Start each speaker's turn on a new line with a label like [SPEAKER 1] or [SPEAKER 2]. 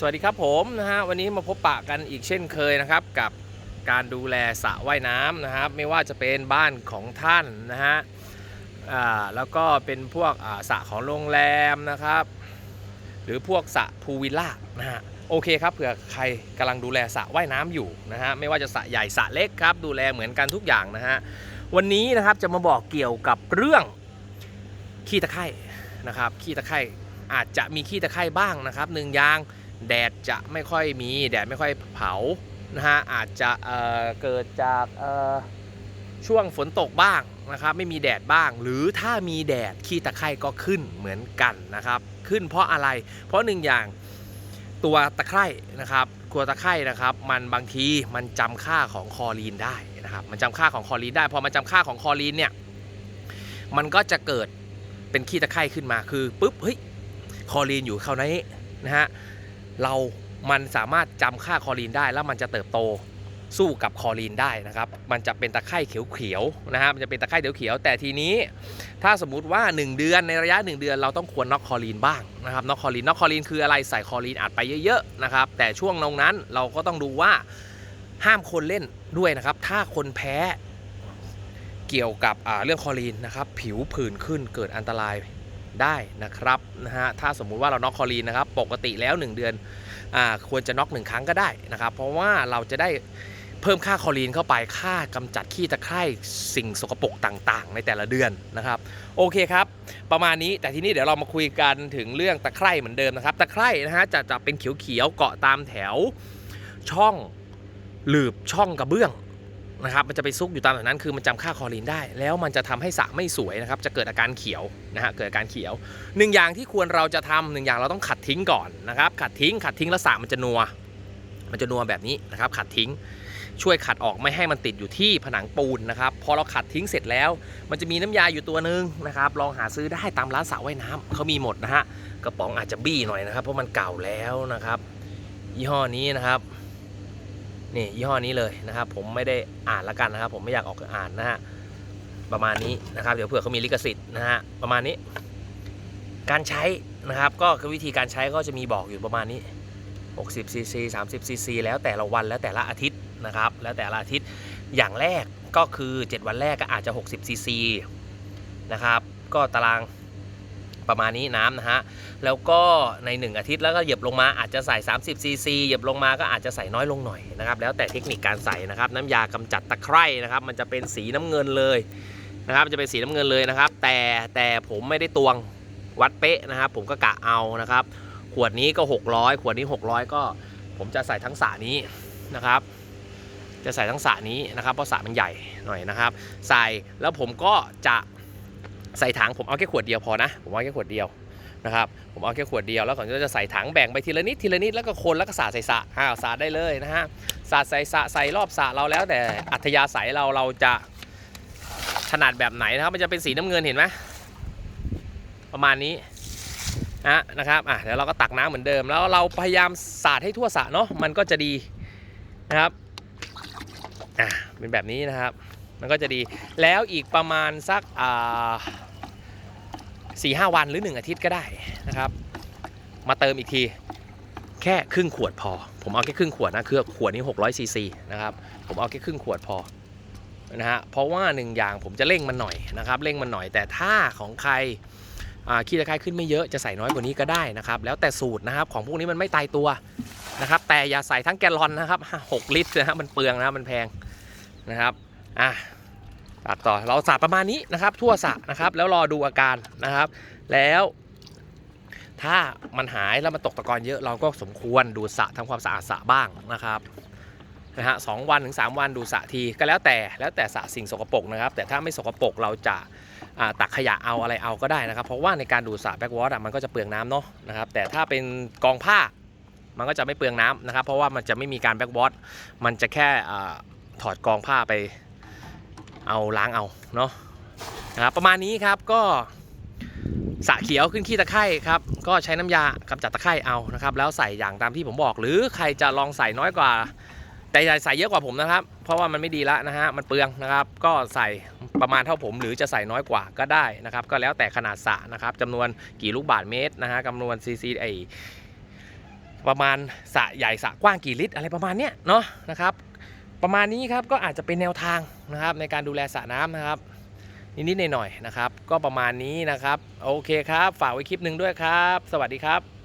[SPEAKER 1] สวัสดีครับผมนะฮะวันนี้มาพบปะกันอีกเช่นเคยนะครับ กับการดูแลสระว่ายน้ำนะครับ ไม่ว่าจะเป็นบ้านของท่านนะฮะอ่าแล้วก็เป็นพวกอ่าสระของโรงแรมนะครับ หรือพวกสระพูลวิลล่านะฮะโอเคครับเผื่อใครกำลังดูแลสระว่ายน้ำอยู่นะฮะไม่ว่าจะสระใหญ่สระเล็กครับ ดูแลเหมือนกันทุกอย่างนะฮะวันนี้นะครับจะมาบอกเกี่ยวกับเรื่องขี้ตะไคร่นะครับขี้ตะไคร่อาจจะมีขี้ตะไคร่บ้างนะครับหนึ่งอย่าง แดดจะไม่ค่อยมีแดดไม่ค่อยเผานะฮะอาจจะเเกิดจากช่วงฝนตกบ้างนะครับไม่มีแดดบ้าง หรือถ้ามีแดดขี้ตะไคร่ก็ขึ้นเหมือนกันนะครับ ขึ้นเพราะอะไร เพราะหนึ่งอย่างตัวตะไคร่นะครับตัวตะไคร่นะครับ มันบางทีมันจำค่าของคอรีนได้นะครับ มันจำค่าของคอรีนได้ พอมันจำค่าของคอรีนเนี่ยมันก็จะเกิดเป็นขี้ตะไคร่ขึ้นมาคือปุ๊บเฮ้ยคอรีนอยู่เข้าในนี้นะฮะ เรามันสามารถจำค่าคอรีนได้แล้วมันจะเติบโตสู้กับคอรีนได้นะครับ มันจะเป็นตะไคร่เขียวๆนะฮะ มันจะเป็นตะไคร่เขียวๆแต่ทีนี้ถ้าสมมุติว่า 1 เดือนในระยะ 1 เดือนเราต้องควรน็อกคอรีนบ้างนะครับ น็อกคอรีน น็อกคอรีนคืออะไร ใส่คอรีนอัดไปเยอะๆนะครับ แต่ช่วงตรงนั้นเราก็ต้องดูว่าห้ามคนเล่นด้วยนะครับ ถ้าคนแพ้เกี่ยวกับเรื่องคอรีนนะครับ ผิวผื่นขึ้นเกิดอันตราย ได้นะครับนะฮะถ้าสมมุติว่าเราน็อกคอรีนนะครับปกติแล้ว 1 เดือนอ่าควรจะน็อกหนึ่งครั้งก็ได้นะครับ เพราะว่าเราจะได้เพิ่มค่าคอรีนเข้าไปค่ากำจัดขี้ตะไคร่สิ่งสกปรกต่างๆ ในแต่ละเดือนนะครับโอเคครับ ประมาณนี้แต่ทีนี้เดี๋ยวเรามาคุยกันถึงเรื่องตะไคร่เหมือนเดิมนะครับ ตะไคร่นะฮะจะจะเป็นเขียวๆเกาะตามแถวช่องหลืบช่องกระเบื้อง นะครับมันจะไปซุกอยู่ตามแถวนั้นคือมันจำค่าคอรีนได้ แล้วมันจะทำให้สระไม่สวยนะครับจะเกิดอาการเขียวนะฮะเกิดอาการเขียวหนึ่งอย่างที่ควรเราจะทำหนึ่งอย่างเราต้องขัดทิ้งก่อนนะครับขัดทิ้งขัดทิ้งแล้วสระมันจะนัว มันจะนัวแบบนี้นะครับขัดทิ้งช่วยขัดออกไม่ให้มันติดอยู่ที่ผนังปูนนะครับพอเราขัดทิ้งเสร็จแล้ว มันจะมีน้ำยาอยู่ตัวหนึงนะครับลองหาซื้อได้ตามร้านสระว่ายน้ำเขามีหมดนะฮะกระป๋องอาจจะบี้หน่อยนะครับเพราะมันเก่าแล้วนะครับยี่ห้อนี้นะครับ นี่ยี่ห้อนี้เลยนะครับ ผมไม่ได้อ่านละกันนะครับ ผมไม่อยากออกอ่านนะฮะประมาณนี้นะครับ เดี๋ยวเผื่อเขามีลิขสิทธิ์นะฮะประมาณนี้ การใช้นะครับ ก็คือวิธีการใช้ก็จะมีบอกอยู่ประมาณนี้60ซีซี30ซีซีแล้วแต่ละวันแล้วแต่ละอาทิตย์นะครับ แล้วแต่ละอาทิตย์อย่างแรกก็คือ 7 วันแรกก็อาจจะ 60ซีซีนะครับ ก็ตาราง ประมาณนี้น้ำนะฮะ แล้วก็ใน 1 อาทิตย์แล้วก็เหยียบลงมาอาจจะใส่ 30 ซีซีเหยียบลงมาก็อาจจะใส่น้อยลงหน่อยนะครับ แล้วแต่เทคนิคการใส่นะครับ น้ำยากำจัดตะไคร่นะครับ มันจะเป็นสีน้ำเงินเลยนะครับจะเป็นสีน้ำเงินเลยนะครับ แต่แต่ผมไม่ได้ตวงวัดเป๊ะนะครับ ผมก็กะเอานะครับ ขวดนี้ก็ 600 ขวดนี้ 600 ก็ผมจะใส่ทั้งสระนี้นะครับจะใส่ทั้งสระนี้นะครับเพราะสระมันใหญ่หน่อยนะครับ ใส่แล้วผมก็จะ ใส่ถังผมเอาแค่ขวดเดียวพอนะผมเอาแค่ขวดเดียวนะครับผมเอาแค่ขวดเดียวแล้วก่อนก็จะใส่ถังแบ่งไปทีละนิดทีละนิดแล้วก็คนแล้วก็สาดใส่สระอ้าวสาดได้เลยนะฮะสาดใส่สระใส่รอบสระเราแล้ว แต่อัธยาศัยเราเราจะถนัดแบบไหนนะครับมันจะเป็นสีน้ำเงินเห็นไหมประมาณนี้นะนะครับอะเดี๋ยวเราก็ตักน้ำเหมือนเดิม แล้วเราพยายามสาดให้ทั่วสระเนาะมันก็จะดีนะครับอะเป็นแบบนี้นะครับ มันก็จะดีแล้วอีกประมาณสักอ่า สี่ห้าวันหรือหนึ่งอาทิตย์ก็ได้นะครับ มาเติมอีกที แค่ครึ่งขวดพอ ผมเอาแค่ครึ่งขวดนะคือขวดนี้600ซีซีนะครับผมเอาแค่ครึ่งขวดพอนะฮะเพราะว่าหนึ่งอย่างผมจะเร่งมันหน่อยนะครับเร่งมันหน่อยแต่ถ้าของใครขี้ตะไคร้ขึ้นไม่เยอะจะใส่น้อยกว่านี้ก็ได้นะครับ แล้วแต่สูตรนะครับของพวกนี้มันไม่ตายตัวนะครับ แต่อย่าใส่ทั้งแกลลอนนะครับ 6 ลิตรนะครับมันเปลืองนะมันแพงนะครับอะ ตัดต่อเราสาดประมาณนี้นะครับ ทั่วสระนะครับ แล้วรอดูอาการนะครับ แล้วถ้ามันหายแล้วมันตกตะกอนเยอะเราก็สมควรดูสระทำความสะอาดสระบ้างนะครับนะฮะสองวันถึง 3 วันดูสระทีก็แล้วแต่แล้วแต่สระสิ่งสกปรกนะครับ แต่ถ้าไม่สกปรกเราจะตักขยะเอาอะไรเอาก็ได้นะครับ เพราะว่าในการดูสระแบ็กวอตมันก็จะเปลืองน้ำเนาะนะครับ แต่ถ้าเป็นกองผ้ามันก็จะไม่เปลืองน้ำนะครับ เพราะว่ามันจะไม่มีการแบ็กวอตมันจะแค่อถอดกองผ้าไป เอาล้างเอาเนาะนะครับประมาณนี้ครับก็สะเขียวขึ้นขี้ตะไคร่ครับก็ใช้น้ำยากำจัดตะไคร่เอานะครับแล้วใส่อย่างตามที่ผมบอก หรือใครจะลองใส่น้อยกว่า แต่อย่ใส่เยอะกว่าผมนะครับ เพราะว่ามันไม่ดีละนะฮะมันเปลืองนะครับ ก็ใส่ประมาณเท่าผม หรือจะใส่น้อยกว่าก็ได้นะครับ ก็แล้วแต่ขนาดสระนะครับจำนวนกี่ลูกบาทเมตรนะฮะจำนวนซีซีไอประมาณสระใหญ่สระกว้างกี่ลิตรอะไรประมาณเนี้ยเนาะนะครับ ประมาณนี้ครับก็อาจจะเป็นแนวทางนะครับในการดูแลสระน้ำนะครับนิดๆหน่อยๆนะครับ ก็ประมาณนี้นะครับ โอเคครับ ฝากไว้คลิปหนึ่งด้วยครับ สวัสดีครับ